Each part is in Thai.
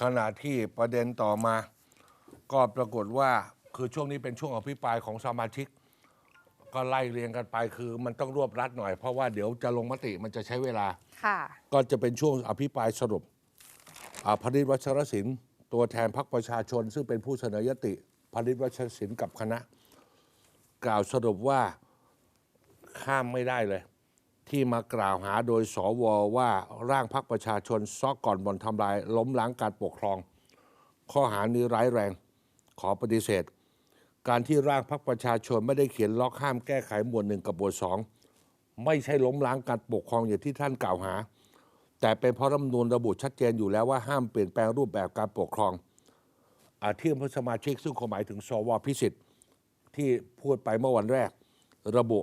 ขณะที่ประเด็นต่อมา ก็ปรากฏว่าคือช่วงนี้เป็นช่วงอภิปรายของสมาชิก ก็ไล่เรียงกันไปคือมันต้องรวบรัดหน่อย เพราะว่าเดี๋ยวจะลงมติมันจะใช้เวลา ค่ะ ก็จะเป็นช่วงอภิปรายสรุปอ่าพนิษฐ์วัชรศิลป์ตัวแทนพรรคประชาชน ซึ่งเป็นผู้เสนอยติพนิษฐ์วัชรศิลป์กับคณะ กล่าวสรุปว่าข้ามไม่ได้เลย ที่มากล่าวหาโดยสวว่าร่างพรรคประชาชนซอกก่อนบ่อนทำลาย ล้มล้างการปกครอง ข้อหานี้ร้ายแรง ขอปฏิเสธ การที่ร่างพรรคประชาชนไม่ได้เขียนล็อกห้ามแก้ไขหมวดหนึ่งกับหมวดสองไม่ใช่ล้มล้างการปกครองอย่างที่ท่านกล่าวหา แต่เป็นเพราะรัฐมนูญระบุชัดเจนอยู่แล้วว่าห้ามเปลี่ยนแปลงรูปแบบการปกครองอาที่ผู้สมาชิกซึ่งความหมายถึงสวพิสิทธิ์ที่พูดไปเมื่อวันแรก ระบุ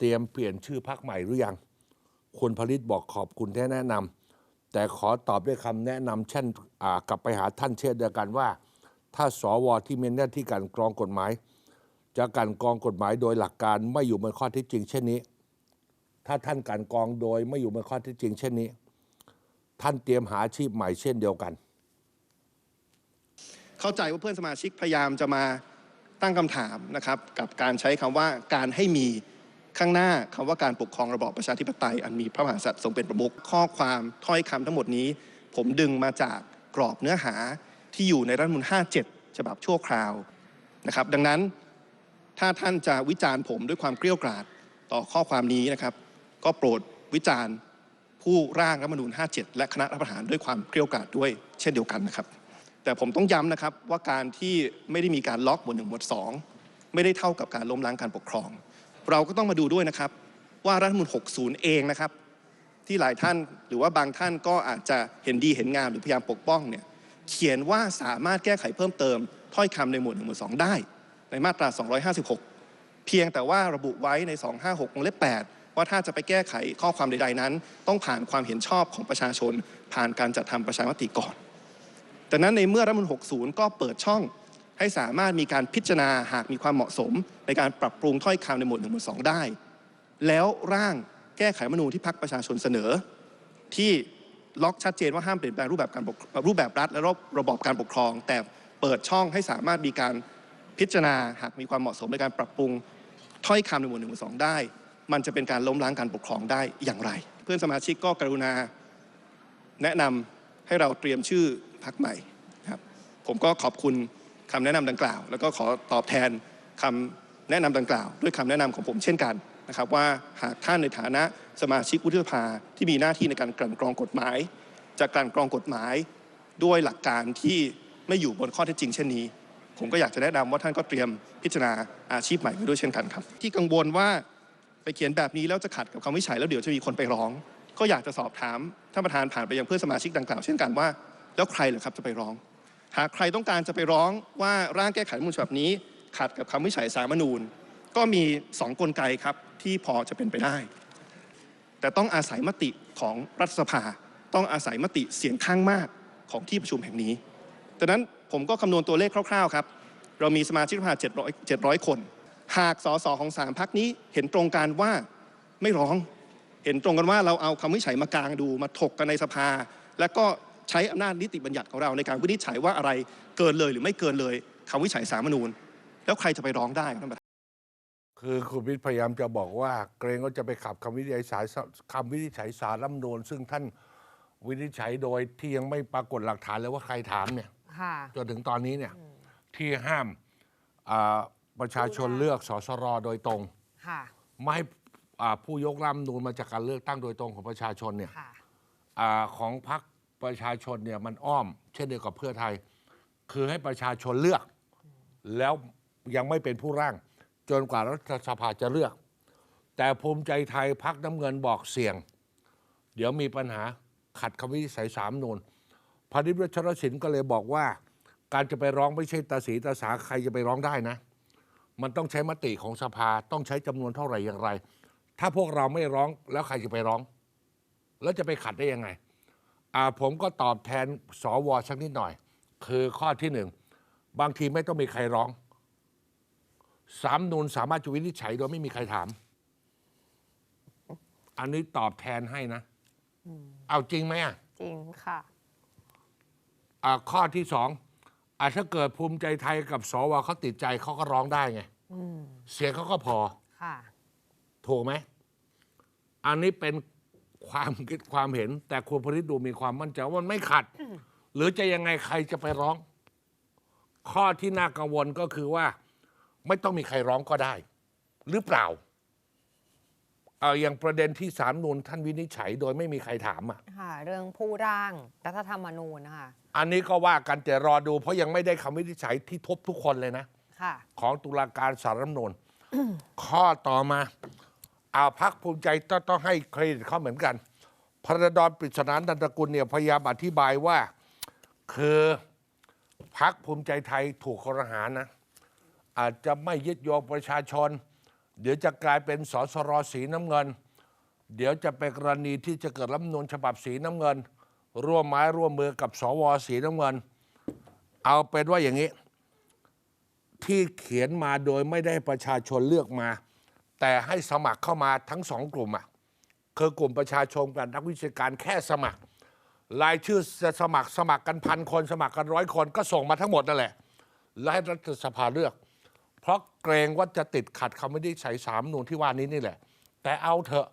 เตรียมเปลี่ยนชื่อพักใหม่หรือยัง คุณผลิตบอกขอบคุณที่แนะนำแต่ขอตอบด้วยคำแนะนำเช่นกลับไปหาท่านเช่นเดียวกันว่า ถ้าสวที่มีหน้าที่การกรองกฎหมาย จะกลันกรองกฎหมายโดยหลักการไม่อยู่บนข้อเที่จริง เช่นนี้ ถ้าท่านกลันกรองโดยไม่อยู่บนข้อเที่จริง เช่นนี้ ท่านเตรียมหาอาชีพใหม่เช่นเดียวกัน เข้าใจว่าเพื่อนสมาชิกพยายามจะมาตั้งคำถามนะครับกับการใช้คำว่าการให้มี ข้างหน้าคำว่าการปกครองระบอบประชาธิปไตยอันมีพระมหากษัตริย์ทรงเป็นประมุขข้อความถ้อยคำทั้งหมดนี้ ผมดึงมาจากกรอบเนื้อหาที่อยู่ในรัฐมนูล57 ฉบับชั่วคราวนะครับ ดังนั้นถ้าท่านจะวิจารณ์ผมด้วยความเกลี้ยวกราดต่อข้อความนี้นะครับ ก็โปรดวิจารณ์ผู้ร่างรัฐมนูญ57 และคณะรัฐประหารด้วยความเกลี้ยวกราดด้วย เช่นเดียวกันนะครับ แต่ผมต้องย้ำนะครับว่าการที่ไม่ได้มีการล็อกหมวดหนึ่งหมวดสองไม่ได้เท่ากับการล้มล้างการปกครอง เราก็ต้องมาดูด้วยนะครับ ว่ารัฐมนูญ60 เองนะครับ ที่หลายท่านหรือว่าบางท่านก็อาจจะเห็นดีเห็นงามหรือพยายามปกป้องเนี่ยเขียนว่าสามารถแก้ไขเพิ่มเติมถ้อยคำในหมวดหนึ่งหมวดสองได้ ในมาตรา 256 เพียงแต่ว่าระบุไว้ใน 256วงเล็บ8 ว่าถ้าจะไปแก้ไขข้อความใดๆนั้น ต้องผ่านความเห็นชอบของประชาชน ผ่านการจัดทำประชามติก่อน แต่นั้นในเมื่อรัฐมนูล60 ก็เปิดช่อง ให้สามารถมีการพิจารณาหากมีความเหมาะสม ในการปรับปรุงถ้อยคำในหมวด1หมวด2ได้ แล้วร่างแก้ไขมนูที่พักประชาชนเสนอ ที่ล็อกชัดเจนว่าห้ามเปลี่ยนแปลงรูปแบบการปกรูปแบบรัฐ และระบอบการปกครอง แต่เปิดช่องให้สามารถมีการพิจารณาหากมีความเหมาะสมในการปรับปรุงถ้อยคำในหมวด1หมวด2ได้ มันจะเป็นการล้มล้างการปกครองได้อย่างไร เพื่อนสมาชิกก็กรุณาแนะนำให้เราเตรียมชื่อพักใหม่ครับผมก็ขอบคุณ คำแนะนำดังกล่าว แล้วก็ขอตอบแทนคำแนะนำดังกล่าว ด้วยคำแนะนำของผมเช่นกันนะครับว่าหากท่านในฐานะสมาชิกวุฒิสภาที่มีหน้าที่ในการกลั่นกรองกฎหมาย จะกลั่นกรองกฎหมายด้วยหลักการที่ไม่อยู่บนข้อเท็จจริงเช่นนี้ ผมก็อยากจะแนะนำว่าท่านก็เตรียมพิจารณาอาชีพใหม่ไว้ด้วยเช่นกันครับ ที่กังวลว่าไปเขียนแบบนี้แล้วจะขัดกับคำวิจัยแล้วเดี๋ยวจะมีคนไปร้อง ก็อยากจะสอบถามท่านประธานผ่านไปยังเพื่อนสมาชิกดังกล่าวเช่นกันว่า แล้วใครเหรอครับจะไปร้อง หากใครต้องการจะไปร้องว่าร่างแก้ไขรัฐมนูญฉบับนี้ขัดกับคำวิจัยสารมนูญ ก็มีสองกลไกครับที่พอจะเป็นไปได้ แต่ต้องอาศัยมติของรัฐสภา ต้องอาศัยมติเสียงข้างมากของที่ประชุมแห่งนี้ดังนั้นผมก็คำนวณตัวเลขคร่าวๆครับ เรามีสมาชิกสภา700 700 คน หากสสของสามพักนี้เห็นตรงกันว่าไม่ร้อง เห็นตรงกันว่าเราเอาคำวิจัยมากลางดูมาถกกันในสภา แล้วก็ ใช้อำนาจนิติบัญญัติของเราในการวินิจฉัยว่าอะไรเกินเลยหรือไม่เกินเลยคำวินิจฉัยสาลรฐธรรมนูญ แล้วใครจะไปร้องได้ครับท่านประธานคือคุณวิทย์พยายามจะบอกว่า เกรงว่าจะไปขับคำวินิจฉัยสารคำวินิจฉัยสารรัฐธรรมนูญซึ่งท่านวินิจฉัยโดยที่ยังไม่ปรากฏหลักฐานเลยว่าใครถามเนี่ยค่ะจนถึงตอนนี้เนี่ยที่ห้ามอ่าประชาชนเลือกสสรโดยตรงค่ะไม่ให้อ่าผู้ยกรัฐธรรมนูญมาจากการเลือกตั้งโดยตรงของประชาชนเนี่ยค่ะอาของพรรค ประชาชนเนี่ยมันอ้อม เช่นเดียวกับเพื่อไทย คือให้ประชาชนเลือก แล้วยังไม่เป็นผู้ร่าง จนกว่ารัฐสภาจะเลือก แต่ภูมิใจไทยพักน้ำเงินบอกเสี่ยง เดี๋ยวมีปัญหาขัดคำวินิจฉัยสามนูนพานิชวัชรศิลป์ก็เลยบอกว่า การจะไปร้องไม่ใช่ตาสีตาสาใครจะไปร้องได้นะ มันต้องใช้มติของสภาต้องใช้จำนวนเท่าไหร่อย่างไร ถ้าพวกเราไม่ร้องแล้วใครจะไปร้อง แล้วจะไปขัดได้ยังไง อ่าผมก็ตอบแทนสวสักนิดหน่อย คือข้อที่หนึ่ง บางทีไม่ต้องมีใครร้องสามนูนสามารถจะวินิจฉัยโดยไม่มีใครถาม อันนี้ตอบแทนให้นะ เอาจริงไหมอะจริงค่ะ อ่าข้อที่สองอ่าถ้าเกิดภูมิใจไทยกับสวเขาติดใจเขาก็ร้องได้ไงเสียงเขาก็พอ ค่ะ ถูกไหม อันนี้เป็น ความคิดความเห็น แต่คุณพริตดูมีความมั่นใจว่ามันไม่ขัด หรือจะยังไงใครจะไปร้อง ข้อที่น่ากังวลก็คือว่า ไม่ต้องมีใครร้องก็ได้ หรือเปล่าเอออย่างประเด็นที่สามนูนท่านวินิจฉัยโดยไม่มีใครถามอะค่ะ เรื่องผู้ร่างรัฐธรรมนูญนะคะอันนี้ก็ว่ากันแต่รอดูเพราะยังไม่ได้คำวินิจฉัยที่ทบทุกคนเลยนะ ค่ะ ของตุลาการสารรัฐธรรมนูญข้อต่อมา อาพักภูมิใจต้องต้องให้เครดิตเขาเหมือนกัน พระดอนปริศนานันตกุลเนี่ยพยายามอธิบายว่า คือพักภูมิใจไทยถูกคอรหานะ อาจจะไม่ยึดโยงประชาชน เดี๋ยวจะกลายเป็นสสรสีน้ำเงิน เดี๋ยวจะเป็นกรณีที่จะเกิดรัฐมนูญฉบับสีน้ำเงิน ร่วมไม้ร่วมมือกับสวสีน้ำเงิน เอาเป็นว่าอย่างนี้ ที่เขียนมาโดยไม่ได้ประชาชนเลือกมา แต่ให้สมัครเข้ามาทั้งสองกลุ่มอะคือกลุ่มประชาชนกับนักวิชาการแค่สมัครรายชื่อจะสมัครสมัครกันพันคนสมัครกันร้อยคนก็ส่งมาทั้งหมดนั่นแหละและให้รัฐสภาเลือก เพราะเกรงว่าจะติดขัดคำไม่ได้ใช้สามนูนที่ว่านี้นี่แหละ แต่เอาเถอะ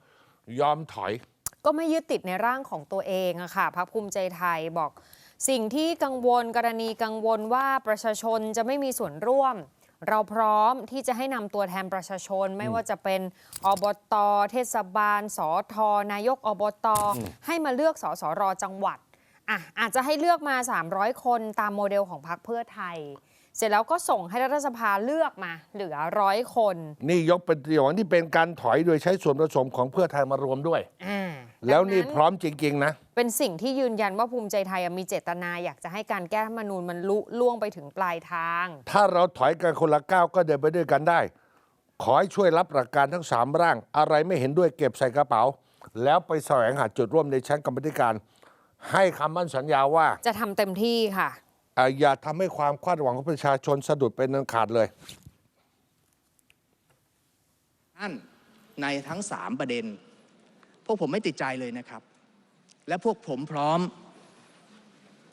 ยอมถอย ก็ไม่ยึดติดในร่างของตัวเองอะค่ะพักภูมิใจไทยบอก สิ่งที่กังวลกรณีกังวลว่าประชาชนจะไม่มีส่วนร่วม เราพร้อมที่จะให้นำตัวแทนประชาชน ไม่ว่าจะเป็นอบต เทศบาลสอทนายกอบต ให้มาเลือกสสรจังหวัดอะอาจจะให้เลือกมา 300 คนตามโมเดลของพรรคเพื่อไทย เสร็จแล้วก็ส่งให้รัฐสภาเลือกมาเหลือร้อยคน นี่ยกเป็นตัวอย่างที่เป็นการถอยโดยใช้ส่วนผสมของเพื่อไทยมารวมด้วย อ่าแล้วนี่ดังพร้อมจริง ๆ นะ เป็นสิ่งที่ยืนยันว่าภูมิใจไทยมีเจตนาอยากจะให้การแก้รัฐธรรมนูญมันลุล่วงไปถึงปลายทาง ถ้าเราถอยกันคนละก้าวก็เดินไปด้วยกันได้ ขอให้ช่วยรับหลักการทั้งสามร่าง อะไรไม่เห็นด้วยเก็บใส่กระเป๋า แล้วไปแสวงหาจุดร่วมในชั้นกรรมธิการ ให้คำมั่นสัญญาว่า จะทำเต็มที่ค่ะ อย่าทำให้ความคาดหวังของประชาชนสะดุดเป็นอันขาดเลยท่านในทั้งสามประเด็น พวกผมไม่ติดใจเลยนะครับ และพวกผมพร้อม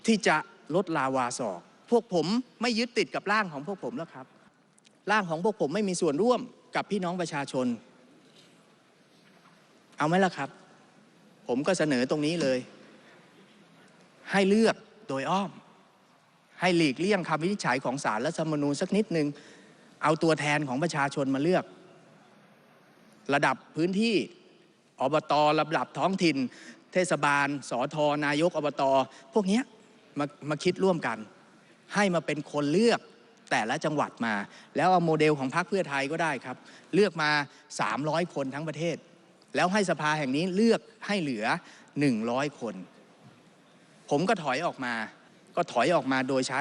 ที่จะลดลาวาศอก พวกผมไม่ยึดติดกับร่างของพวกผมแล้วครับ ร่างของพวกผมไม่มีส่วนร่วมกับพี่น้องประชาชน เอาไหมล่ะครับ ผมก็เสนอตรงนี้เลย ให้เลือกโดยอ้อม ให้หลีกเลี่ยงคำวินิจฉัยของศาลรัฐธรรมนูญสักนิดหนึ่งเอาตัวแทนของประชาชนมาเลือก ระดับพื้นที่อบตระดับท้องถิ่น เทศบาล สอทอนายกอบต พวกนี้มามาคิดร่วมกัน ให้มาเป็นคนเลือกแต่ละจังหวัดมา แล้วเอาโมเดลของพรรคเพื่อไทยก็ได้ครับ เลือกมา 300 คนทั้งประเทศ แล้วให้สภาแห่งนี้เลือกให้เหลือ 100 คน ผมก็ถอยออกมา ก็ถอยออกมาโดยใช้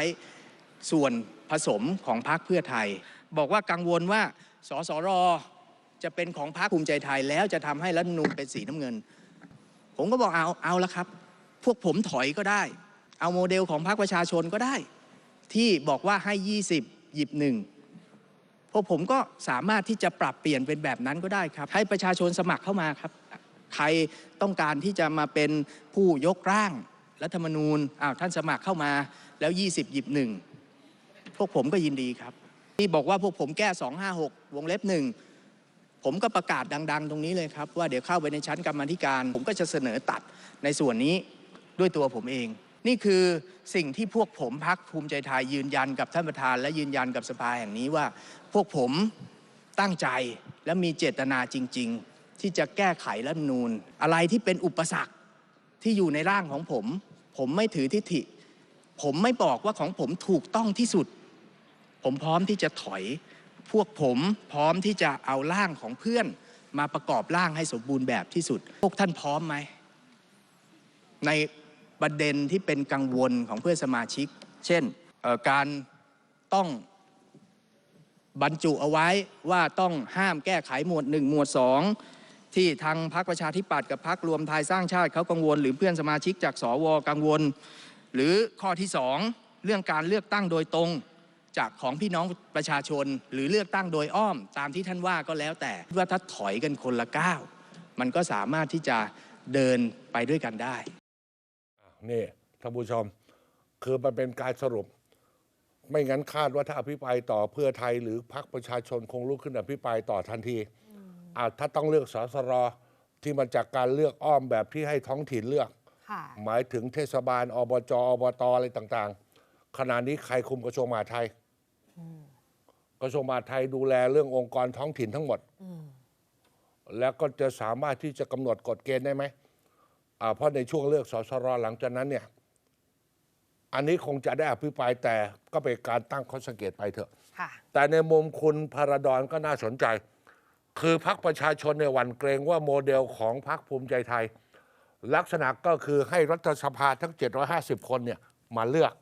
ส่วนผสมของพรรคเพื่อไทย บอกว่ากังวลว่าสสรจะเป็นของพรรคภูมิใจไทยแล้วจะทำให้รัฐมนูญเป็นสีน้ำเงิน ผมก็บอกเอาเอาละครับ พวกผมถอยก็ได้ เอาโมเดลของพรรคประชาชนก็ได้ ที่บอกว่าให้ 20 หยิบหนึ่งพวกผมก็สามารถที่จะปรับเปลี่ยนเป็นแบบนั้นก็ได้ครับ ให้ประชาชนสมัครเข้ามาครับ ใครต้องการที่จะมาเป็นผู้ยกร่าง รัฐธรรมนูญอ้าวท่านสมัครเข้ามาแล้ว 20 หยิบหนึ่งพวกผมก็ยินดีครับ ที่บอกว่าพวกผมแก้ 256 วงเล็บหนึ่งผมก็ประกาศดัง ๆ ตรงนี้เลยครับ ว่าเดี๋ยวเข้าไปในชั้นกรรมธิการ ผมก็จะเสนอตัดในส่วนนี้ด้วยตัวผมเอง นี่คือสิ่งที่พวกผมพักภูมิใจไทยยืนยันกับท่านประธาน และยืนยันกับสภาแห่งนี้ว่า พวกผมตั้งใจและมีเจตนาจริง ๆ ที่จะแก้ไขรัฐมนูญอะไรที่เป็นอุปสรรค ที่อยู่ในร่างของผม ผมไม่ถือทิฐิ ผมไม่บอกว่าของผมถูกต้องที่สุด ผมพร้อมที่จะถอย พวกผมพร้อมที่จะเอาร่างของเพื่อน มาประกอบร่างให้สมบูรณ์แบบที่สุด พวกท่านพร้อมไหม ในประเด็นที่เป็นกังวลของเพื่อนสมาชิก เช่นการต้องบรรจุเอาไว้ว่าต้องห้ามแก้ไขหมวด 1 หมวด 2 ที่ทางพรรคประชาธิปัตย์กับพรรครวมไทยสร้างชาติเขากังวล หรือเพื่อนสมาชิกจากสวกังวล หรือข้อที่ 2 เรื่องการเลือกตั้งโดยตรงจากของพี่น้องประชาชน หรือเลือกตั้งโดยอ้อม ตามที่ท่านว่าก็แล้วแต่ว่าถ้าถอยกันคนละก้าวมันก็สามารถที่จะเดินไปด้วยกันได้นี่ท่านผู้ชมคือมันเป็นการสรุป ไม่งั้นคาดว่าถ้าอภิปรายต่อเพื่อไทยหรือพรรคประชาชนคงลุกขึ้นอภิปรายต่อทันที อ่าถ้าต้องเลือกสสรที่มาจากการเลือกอ้อมแบบที่ให้ท้องถิ่นเลือก ค่ะ หมายถึงเทศบาลอบจอบตอะไรต่างๆ ขณะนี้ใครคุมกระทรวงมหาดไทยกระทรวงมหาดไทยดูแลเรื่ององค์กรท้องถิ่นทั้งหมด แล้วก็จะสามารถที่จะกำหนดกฎเกณฑ์ได้ไหมอ่าเพราะในช่วงเลือกสสรหลังจากนั้นเนี่ย อันนี้คงจะได้อภิปรายแต่ก็เป็นการตั้งข้อสังเกตไปเถอะ ค่ะ แต่ในมุมคุณพาราดอนก็น่าสนใจ คือพรรคประชาชนในยหวันเกรงว่าโมเดลของพรรคภูมิใจไทย ลักษณะก็คือให้รัฐสภาทั้ง 750 คนเนี่ยมาเลือก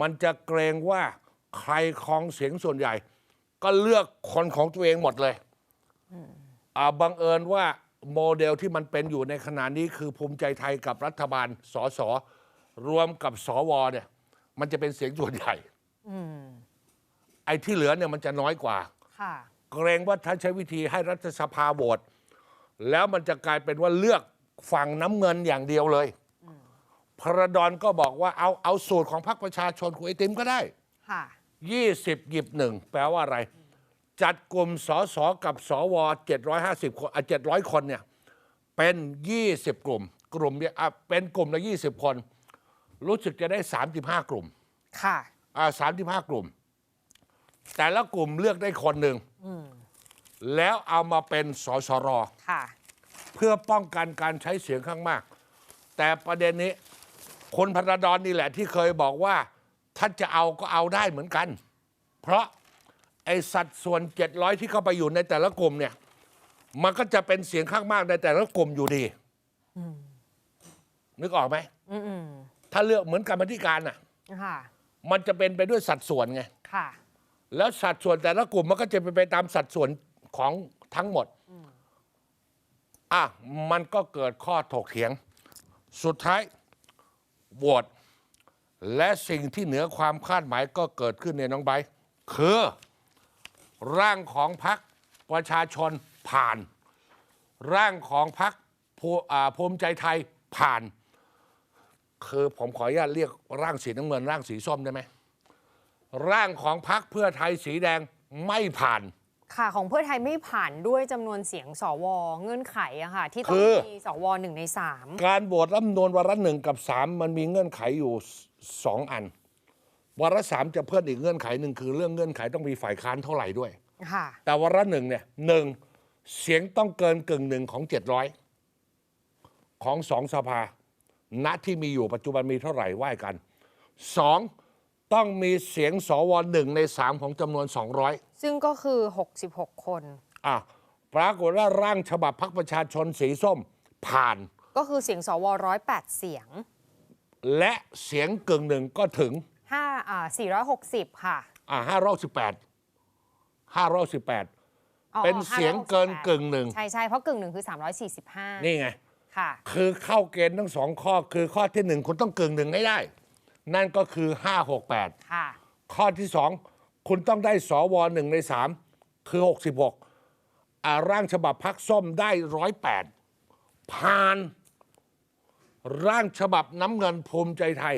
มันจะเกรงว่าใครครองเสียงส่วนใหญ่ ก็เลือกคนของตัวเองหมดเลยอ่าบังเอิญว่าโมเดลที่มันเป็นอยู่ในขณะนี้คือภูมิใจไทยกับรัฐบาลสสรวมกับสวเนี่ย มันจะเป็นเสียงส่วนใหญ่ไอ้ที่เหลือเนี่ยมันจะน้อยกว่า ค่ะ เกรงว่าถ้าใช้วิธีให้รัฐสภาโหวตแล้วมันจะกลายเป็นว่าเลือกฝั่งน้ำเงินอย่างเดียวเลย พระดอนก็บอกว่าเอาเอาสูตรของพรรคประชาชนคุณไอติมก็ได้ ค่ะ 20 หยิบหนึ่งแปลว่าอะไร จัดกลุ่มสสกับสว750 คนอะ700 คนเนี่ย เป็น 20 กลุ่ม กลุ่มเนี่ยอะเป็นกลุ่มละ 20 คน รู้สึกจะได้ 35 กลุ่มค่ะ อ่าสามสิบห้ากลุ่ม แต่ละกลุ่มเลือกได้คนหนึ่งแล้วเอามาเป็นสสรค่ะเพื่อป้องกันการใช้เสียงข้างมาก แต่ประเด็นนี้คนพระดอนนี่แหละที่เคยบอกว่าท่านจะเอาก็เอาได้เหมือนกัน เพราะไอ้สัดส่วน 700 ที่เข้าไปอยู่ในแต่ละกลุ่มเนี่ย มันก็จะเป็นเสียงข้างมากในแต่ละกลุ่มอยู่ดีนึกออกไหมอืมอืมถ้าเลือกเหมือนกรรมาธิการน่ะค่ะมันจะเป็นไปด้วยสัดส่วนไงค่ะ แล้วสัดส่วนแต่ละกลุ่มมันก็จะเป็นไปตามสัดส่วนของทั้งหมดอะมันก็เกิดข้อถกเถียง สุดท้ายโหวตและสิ่งที่เหนือความคาดหมายก็เกิดขึ้นในน้องไบคือร่างของพรรคประชาชนผ่าน ร่างของพรรคภูอ่าภูมิใจไทยผ่าน คือผมขออนุญาตเรียกร่างสีน้ำเงินร่างสีส้มได้ไหม ร่างของพรรคเพื่อไทยสีแดงไม่ผ่าน ค่ะของเพื่อไทยไม่ผ่านด้วยจำนวนเสียงสวเงื่อนไขอะค่ะ ที่ต้อคืงอ มีสวหนึ่งในสามการโหวตรัฐธรรมนูลวาระหนึ่งกับสามมันมีเงื่อนไขอยู่สองอัน วาระสามจะเพิ่มอีกเงื่อนไขหนึ่งคือเรื่องเงื่อนไขต้องมีฝ่ายค้านเท่าไหร่ด้วย ค่ะ แต่วาระหนึ่งเนี่ยหนึ่งเสียงต้องเกินกึ่งหนึ่งของเจ็ดร้อยของสองสภา ณที่มีอยู่ปัจจุบันมีเท่าไหร่ว่ากันสอง ต้องมีเสียงสวหนึ่งในสามของจำนวนสองร้อยซึ่งก็คือ 66 คน อะปรากฏว่าร่างฉบับพรรคประชาชนสีส้มผ่าน ก็คือเสียงสว108เสียง และเสียงกึ่งหนึ่งก็ถึง5อ่า460ค่ะ อ่าห้ารอบสิบแปดห้ารอบสิบแปดอ๋อเป็นเสียงเกิน568กึ่งหนึ่งใช่ใช่เพราะกึ่งหนึ่งคือ 345นี่ไง ค่ะ คือเข้าเกณฑ์ทั้งสองข้อคือข้อที่หนึ่งคุณต้องกึ่งหนึ่งให้ได้ นั่นก็คือห้าหกแปดค่ะ ข้อที่สองคุณต้องได้สวหนึ่งในสามคือหกสิบหกอ่าร่างฉบับพักส้มได้ร้อยแปดผ่าน ร่างฉบับน้ำเงินภูมิใจไทย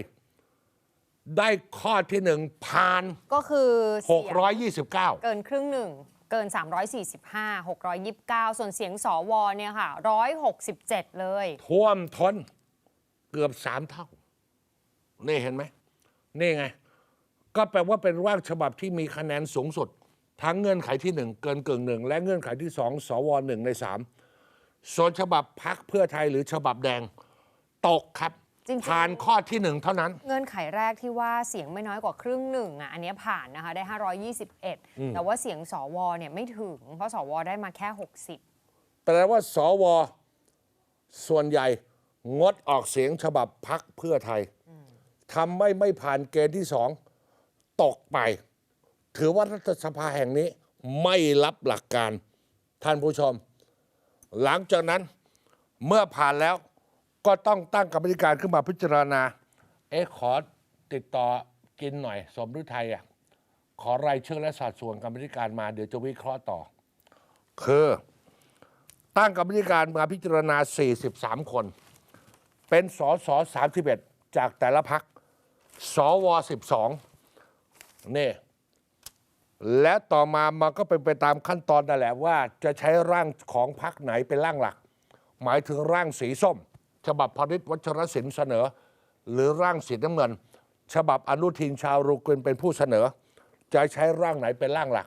ได้ข้อที่หนึ่งผ่าน ก็คือเสียง629 เกินครึ่งหนึ่ง เกิน 345 629 ส่วนเสียงสวเนี่ยค่ะ 167 เลย ท่วมท้นเกือบสามเท่า นี่เห็นไหมนี่ไง ก็แปลว่าเป็นร่างฉบับที่มีคะแนนสูงสุด ทั้งเงื่อนไขที่หนึ่งเกินกึ่งหนึ่งและเงื่อนไขที่สองสวหนึ่งในสามส่วนฉบับพักเพื่อไทยหรือฉบับแดง ตกครับ จริงๆ ผ่านข้อที่หนึ่งเท่านั้น เงื่อนไขแรกที่ว่าเสียงไม่น้อยกว่าครึ่งหนึ่งอะอันเนี้ยผ่านนะคะได้ 521 แต่ว่าเสียงสวเนี่ยไม่ถึง เพราะสวได้มาแค่ 60 แปลว่าสว ส่วนใหญ่งดออกเสียงฉบับพักเพื่อไทย ทำไม่ไม่ผ่านเกณฑ์ที่สองตกไป ถือว่ารัฐสภาแห่งนี้ไม่รับหลักการท่านผู้ชม หลังจากนั้นเมื่อผ่านแล้วก็ต้องตั้งกรรมธิการขึ้นมาพิจารณา เอ๊ะขอติดต่อกินหน่อย สมฤทัยอะขอรายชื่อและสัดส่วนกรรมธิการมาเดี๋ยวจะวิเคราะห์ต่อ คือตั้งกรรมธิการมาพิจารณา 43 คน เป็นสส31 จากแต่ละพัก สว12นี่และต่อมามันก็เป็นไปตามขั้นตอนนั่นแหละว่าจะใช้ร่างของพรรคไหนเป็นร่างหลัก หมายถึงร่างสีส้ม ฉบับพริตวัชรศิลป์เสนอ หรือร่างสีน้ำเงิน ฉบับอนุทินชาวรุกุลเป็นผู้เสนอ จะใช้ร่างไหนเป็นร่างหลัก